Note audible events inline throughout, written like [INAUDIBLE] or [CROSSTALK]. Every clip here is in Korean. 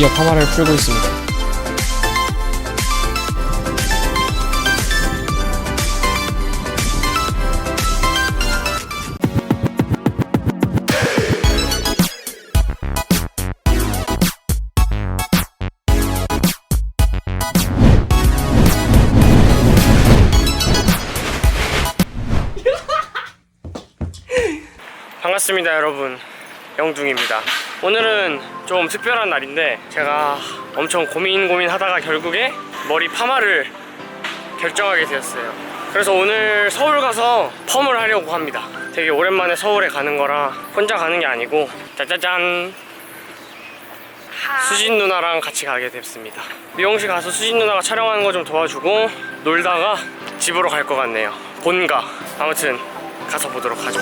드디어 파마를 풀고 있습니다. 반갑습니다 여러분 영둥입니다 오늘은 좀 특별한 날인데 제가 엄청 고민 고민 하다가 결국에 머리 파마를 결정하게 되었어요. 그래서 오늘 서울 가서 펌을 하려고 합니다. 되게 오랜만에 서울에 가는 거라 혼자 가는 게 아니고 짜자잔. 수진 누나랑 같이 가게 됐습니다. 미용실 가서 수진 누나가 촬영하는 거 좀 도와주고 놀다가 집으로 갈 것 같네요. 본가. 아무튼 가서 보도록 하죠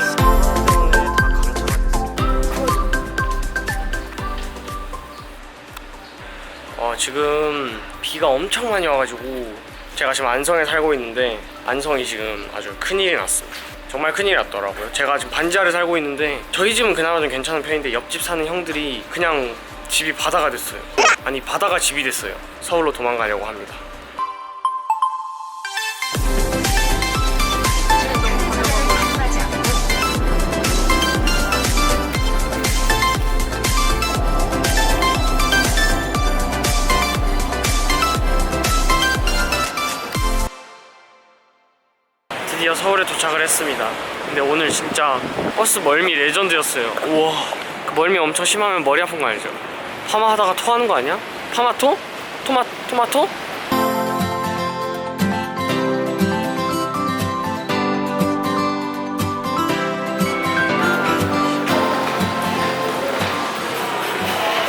지금 비가 엄청 많이 와가지고 제가 지금 안성에 살고 있는데 안성이 지금 아주 큰일이 났습니다. 정말 큰일이 났더라고요. 제가 지금 반지하에 살고 있는데 저희 집은 그나마 좀 괜찮은 편인데 옆집 사는 형들이 그냥 집이 바다가 됐어요. 아니 바다가 집이 됐어요. 서울로 도망가려고 합니다. 드디어 서울에 도착을 했습니다. 근데 오늘 진짜 버스 멀미 레전드였어요. 우와, 그 멀미 엄청 심하면 머리 아픈 거 알죠? 파마 하다가 토하는 거 아니야? 파마토? 토마 토마토?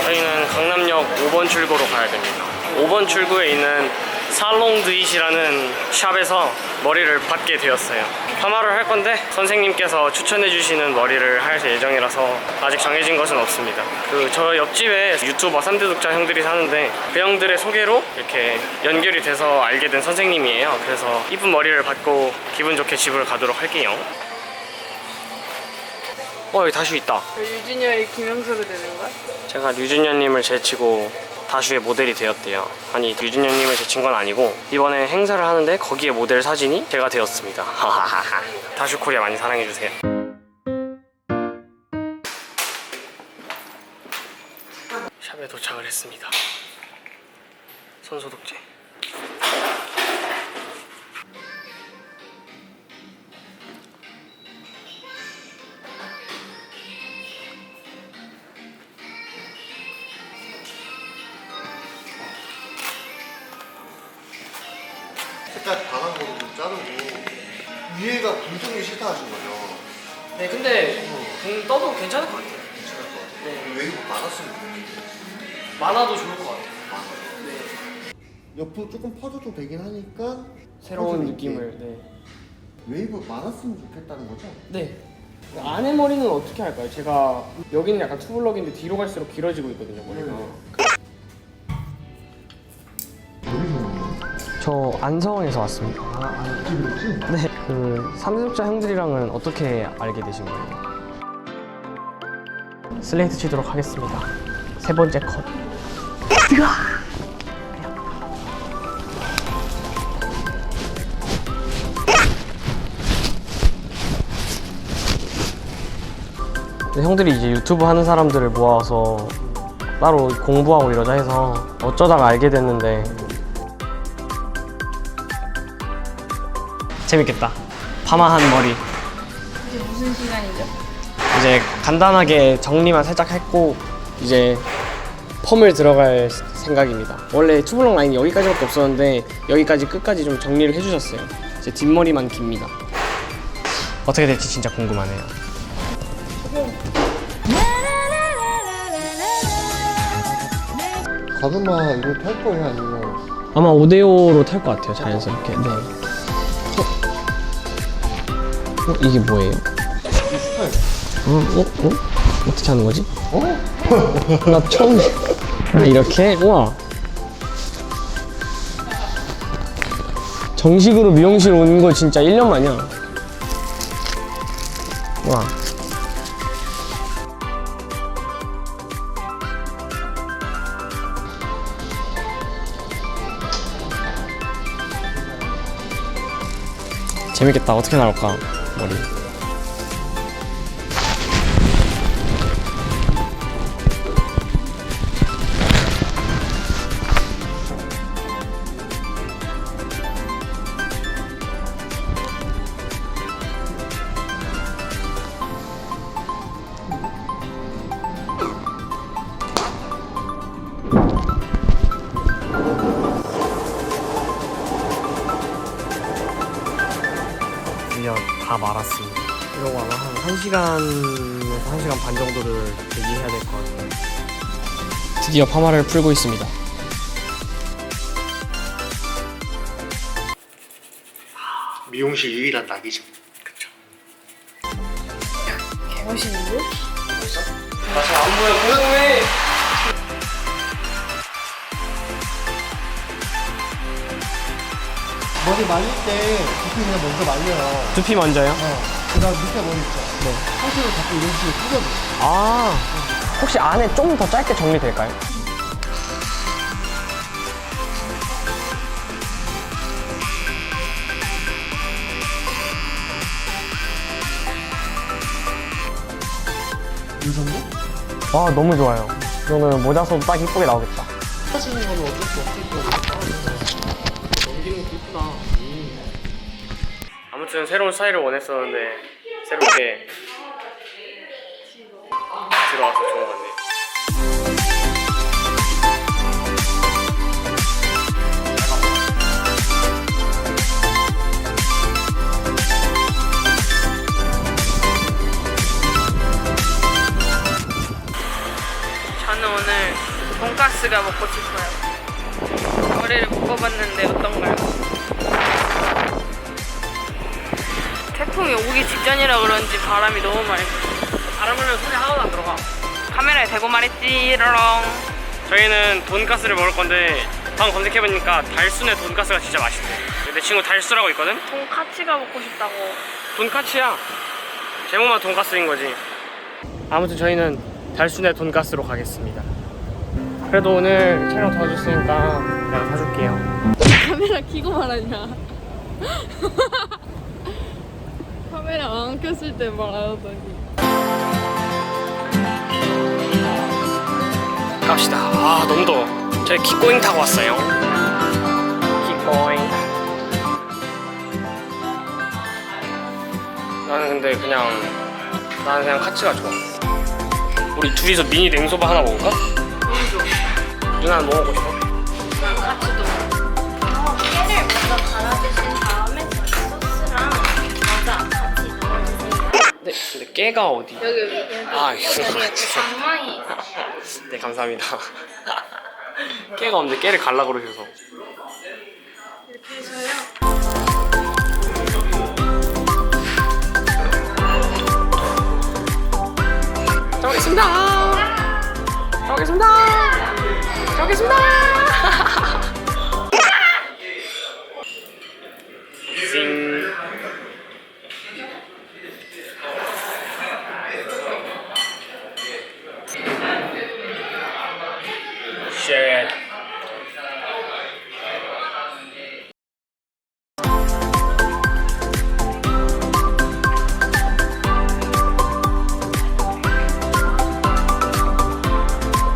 저희는 강남역 5번 출구로 가야 됩니다. 5번 출구에 있는 살롱 드잇이라는 샵에서 머리를 받게 되었어요. 파마를 할 건데 선생님께서 추천해 주시는 머리를 할 예정이라서 아직 정해진 것은 없습니다. 그 저 옆집에 유튜버 3대 독자 형들이 사는데 그 형들의 소개로 이렇게 연결이 돼서 알게 된 선생님이에요. 그래서 이쁜 머리를 받고 기분 좋게 집을 가도록 할게요. 어 여기 다슈 있다. 유진열이 김영수로 되는 거야? 제가 류준현님을 제치고 다슈의 모델이 되었대요. 아니 류준현님을 제친 건 아니고 이번에 행사를 하는데 거기에 모델 사진이 제가 되었습니다. 다슈 코리아 많이 사랑해 주세요. 샵에 도착을 했습니다. 손소독제. 색깔 반한 거로 좀 자르고 위에가 붕통이 싫다 하신 거죠? 네, 근데 붕 떠도 괜찮을 것 같아요. 괜찮을 것 같아요. 네. 웨이브 많았으면 좋겠는데 많아도 좋을 것 같아요. 많아요. 네. 옆으로 조금 퍼져도 되긴 하니까 새로운 느낌을. 게 네. 웨이브 많았으면 좋겠다는 거죠? 네. 안에 머리는 어떻게 할까요? 제가 여기는 약간 투블럭인데 뒤로 갈수록 길어지고 있거든요 머리가. 저 안성에서 왔습니다. 아, 집이었지? 네. 그 삼대독자 형들이랑은 어떻게 알게 되신 거예요? 슬레이트 치도록 하겠습니다. 세 번째 컷. 근데 형들이 이제 유튜브 하는 사람들을 모아서 따로 공부하고 이러자 해서 어쩌다가 알게 됐는데 재밌겠다. 파마한 머리. 이제 무슨 시간이죠? 이제 간단하게 정리만 살짝 했고 이제 펌을 들어갈 생각입니다. 원래 투블럭 라인이 여기까지밖에 없었는데 여기까지 끝까지 좀 정리를 해주셨어요. 이제 뒷머리만 깁니다. 어떻게 될지 진짜 궁금하네요. 가슴마 이거 탈 거예요? 아니면 아마 5대5로 탈 것 같아요, 자연스럽게. 네. 어? 이게 뭐예요? 스타일. 음, 어? 어? 어떻게 하는 거지? 어? 나 처음. 아, 이렇게? 우와. 정식으로 미용실 오는 거 진짜 1년 만이야. 와. 재밌겠다. 어떻게 나올까? 머리. 다 말았습니다. 이러고 아마 한 1시간에서 1시간 반 정도를 대기해야 될 것 같아요. 드디어 파마를 풀고 있습니다. 미용실 유일한 낙이죠. 그쵸. 개멋있는데? 나잘안 보여. 고영왜? 머리 말릴 때 두피 그냥 먼저 말려요. 두피 먼저요? 어. 그 다음 밑에 머리 있죠. 네. 상체로 자꾸 이런 식으로 뜯어줘. 아, 혹시 안에 좀 더 짧게 정리될까요? 이 정도? 와, 너무 좋아요. 이거는 모자 써도 딱 이쁘게 나오겠다. 하시는 거는 어쩔 수 없을. 넘 거 이쁘다. 아무튼 새로운 스타일을 원했었는데 새롭게 들어와서 좋은 것 같네요. 저는 오늘 돈가스가 먹고 싶어요. 머리를 묶어봤는데 어떤가요? 태풍이 오기 직전이라 그런지 바람이 너무 많이 불어요. 바람 불면 손이 하나도 안 들어가. 카메라에 대고 말했지롱. 저희는 돈가스를 먹을 건데 방금 검색해보니까 달순의 돈가스가 진짜 맛있대요. 내 친구 달수라고 있거든? 돈카츠가 먹고 싶다고. 돈까츠야. 제목만 돈가스인 거지. 아무튼 저희는 달순의 돈가스로 가겠습니다. 그래도 오늘 촬영 도와줬으니까 내가 사줄게요. 카메라 켜고 말하냐. [LAUGHS] 카메라 안 켰을 때 말하더니. 갑시다. 아 너무 더워. 저희 킥고잉 타고 왔어요. 킥고잉. 나는 근데 그냥 나는 그냥 카츠가 좋아. 우리 둘이서 미니 냉소바 하나 먹을까? 누나는 뭐 먹고 싶어? 네, 근데 깨가 어디? 여기 여기. 아 여기 이거 이렇게 장망이 네 감사합니다. [LAUGHS] 깨가 없는데 깨를 갈라 그러셔서. 이렇게 해서요. 잘 먹겠습니다. 잘 먹겠습니다. 잘 먹겠습니다.